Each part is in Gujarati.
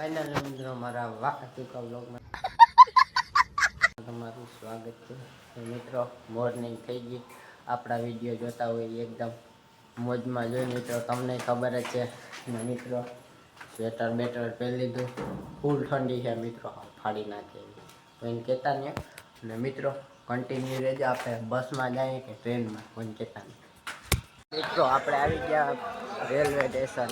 ફાઇનલ મિત્રો મારા વાહ ટૂંકા બ્લોગમાં તમારું સ્વાગત છે. મિત્રો મોર્નિંગ થઈ ગઈ. આપણા વીડિયો જોતા હોય એકદમ મોજમાં જોઈ. મિત્રો, તમને ખબર જ છે. ને મિત્રો સ્વેટર બેટર પહેરી લીધું. ફૂલ ઠંડી છે મિત્રો. ફાડી નાખે. તો કહેતા નહીં. ને મિત્રો કન્ટિન્યુ રહેજો. આપણે બસમાં જઈએ કે ટ્રેનમાં? કોઈ કહેતા નહીં. મિત્રો, આપણે આવી ગયા રેલવે સ્ટેશન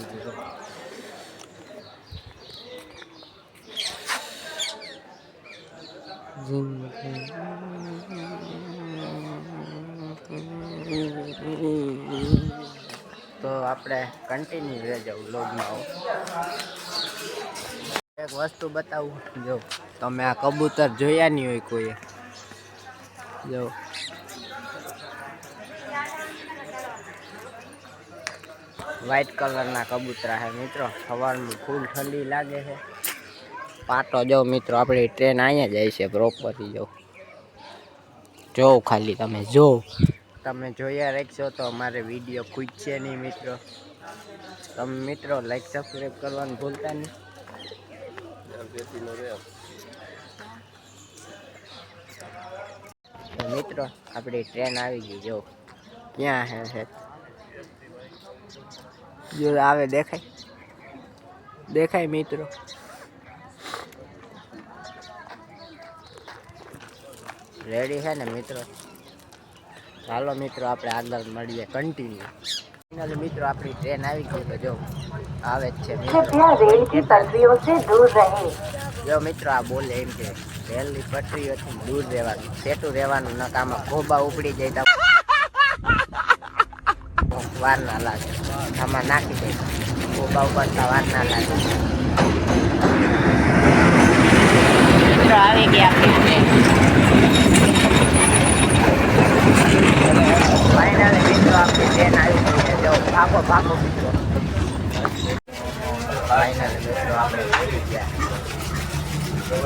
તો આપણે કન્ટિન્યુ રહેજો વ્લોગમાં એક વસ્તુ બતાવું, જો, તમે આ કબૂતર જોયા નહીં હોય કોઈએ? જો. વ્હાઈટ કલરના કબૂતરા છે મિત્રો. સવારમાં ફૂલ ઠંડી લાગે છે. પાટો જો મિત્રો, આપણી ટ્રેન અહીંયા જાય છે પ્રોપરથી જો. જો ખાલી તમે જો તમે જોયા રાખશો તો અમારે વીડિયો ખૂજશે નહીં મિત્રો. તમે મિત્રો લાઈક સબસ્ક્રાઈબ કરવાનું ભૂલતા નહીં. મિત્રો, આપણી ટ્રેન આવી ગઈ, જો. ક્યાં હે? જો, આવે, દેખાય. દેખાય, મિત્રો. રેડી છે ને મિત્રો? ચાલો મિત્રો આપણે આગળ મળીએ કન્ટિન્યુ મિત્રો આપણી ટ્રેન આવી ગઈ તો જો આવે છે જો મિત્રો આ બોલે એમ કે રેલની પટરીઓથી દૂર રહેવાનું. સેટું રહેવાનું ન કામાં ખોબા ઉપડી જાય તો વાર ના લાગે. આમાં નાખી દે. ખોબા ઉપડતા વાર ના લાગે. આવી ગયા. ફાઇનલી મિત્રો આપણી ટ્રેન આવી ગઈ છે જો ભાગો ભાગો મિત્રો ફાઇનલી મિત્રો આપણે આવી ગયા મિત્રો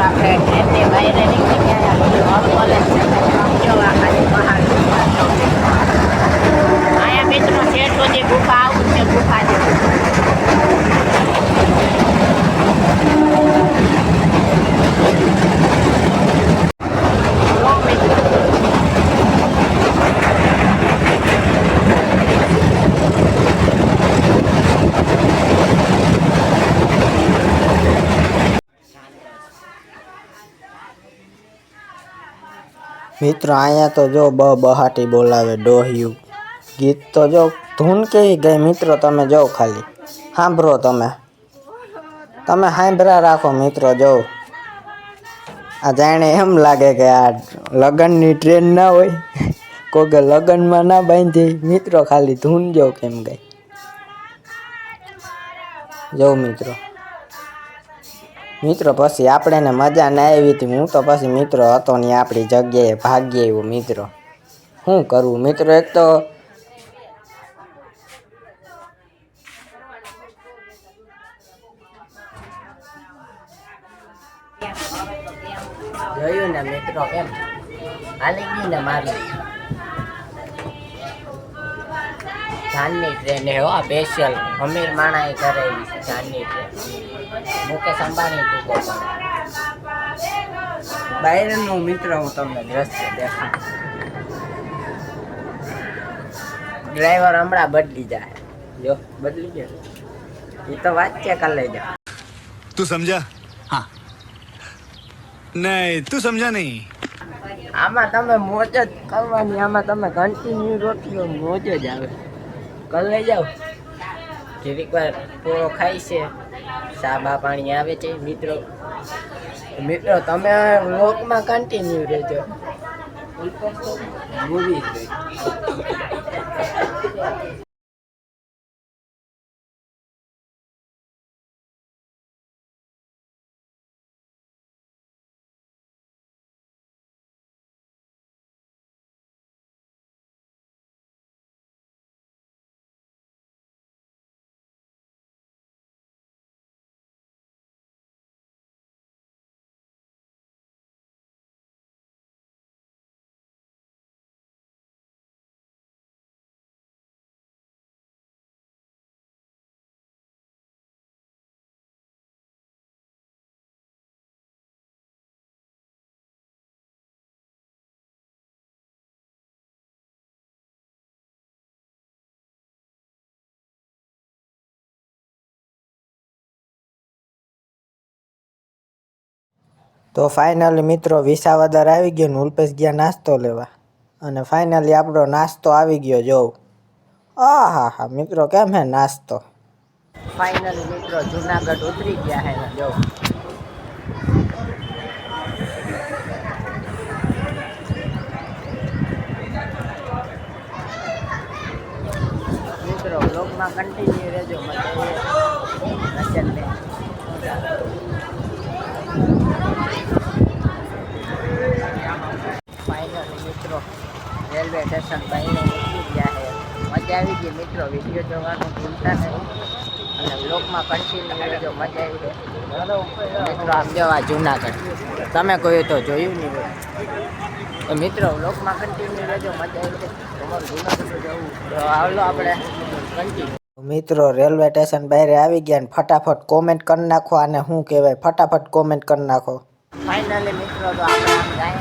આપણે ટ્રેનની બહાર નીકળી ગયા નોર્મલ જ છે જો આ ખાલી પહાડ અહીંયા મિત્રો શેઠ સુધી ગુફા આવું ગુફા મિત્રો, અહીંયા તો જો બ બહાટી બોલાવે ડોહિયું. ગીત તો જો ધૂન કેવી ગઈ મિત્રો, તમે જો ખાલી. સાંભળો તમે. તમે સાંભળા રાખો મિત્રો જો આ જાણે એમ લાગે કે આ લગ્નની ટ્રેન ના હોય. કોકે લગ્નમાં ના બાંધી. મિત્રો, ખાલી ધૂન જો કેમ ગઈ. જો મિત્રો. મિત્રો, પછી આપણે ને મજા ના આવી હતી. હું તો પછી મિત્રો હતો ને આપણી જગ્યાએ. ભાગ્ય આવ્યો મિત્રો. શું કરવું મિત્રો, એક તો જોયું ને મિત્રો કેમ હાલી ગયું ને મારું. જાનની ટ્રેન એ હો સ્પેશિયલ અમીર માણાએ કરેલી જાનની ટ્રેન. મુકેશ અંબાણી ટૂંકો પડે બહારનો મિત્ર હું તમને દ્રશ્ય દેખાડ. ડ્રાઈવર હમણાં બદલી જાય. જો બદલી જાય એ તો વાત છે કાલે જા. તું સમજા? હા. નહીં તું સમજા નહીં. આમાં તમે મોજ જ કરવાની આમાં તમે કન્ટિન્યુ રોટલો મોજ જ આવે. કલ લઈ જાઓ. જરીક વાર પૂરો ખાય છે, સાબા પાણી આવે છે, મિત્રો. મિત્રો, તમે લોકમાં કન્ટિન્યુ રહેજો. મૂવી તો ફાઇનલી મિત્રો વિસાવદર આવી ગયો ને ઉલ્પેશ ગયા નાસ્તો લેવા. અને ફાઇનલી આપણો નાસ્તો આવી ગયો જોઉં આ હા હા મિત્રો, કેમ હે નાસ્તો? ફાઇનલી મિત્રો, જુનાગઢ ઉતરી ગયા હે ને મિત્રો બ્લોગમાં કન્ટિન્યુ રહેજો મજા રચનને ફાઇનલી મિત્રો રેલવે સ્ટેશન બાઈને નીકળી ગયા છે. મજા આવી ગઈ મિત્રો વીડિયો જોવાનું ભૂલતા નહીં. અને બ્લોગમાં કન્ટિન્યુ રહેજો મજા આવી ગઈ. મિત્રો, આમ જવા જૂનાગઢ. તમે કહ્યું તો જોયું નહીં મિત્રો બ્લોગમાં કન્ટિન્યુ રહેજો, મજા આવી ગઈ. તમારું જૂનાગઢ જવું. હાલો આપણે કન્ટિન્યુ મિત્રો રેલવે સ્ટેશન બહાર આવી ગયા ને ફટાફટ કોમેન્ટ કરી નાખો આને શું કહેવાય? ફટાફટ કોમેન્ટ કરી નાખો. ફાઇનલી મિત્રો તો આપણે આમ જાય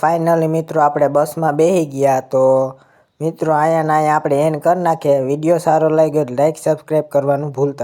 ફાઇનલી મિત્રો આપણે બસમાં બેસી ગયા. તો મિત્રો અહીંયા ને અહીંયા આપણે એન કરી નાખીએ. વીડિયો સારો લાગ્યો લાઈક સબસ્ક્રાઈબ કરવાનું ભૂલતા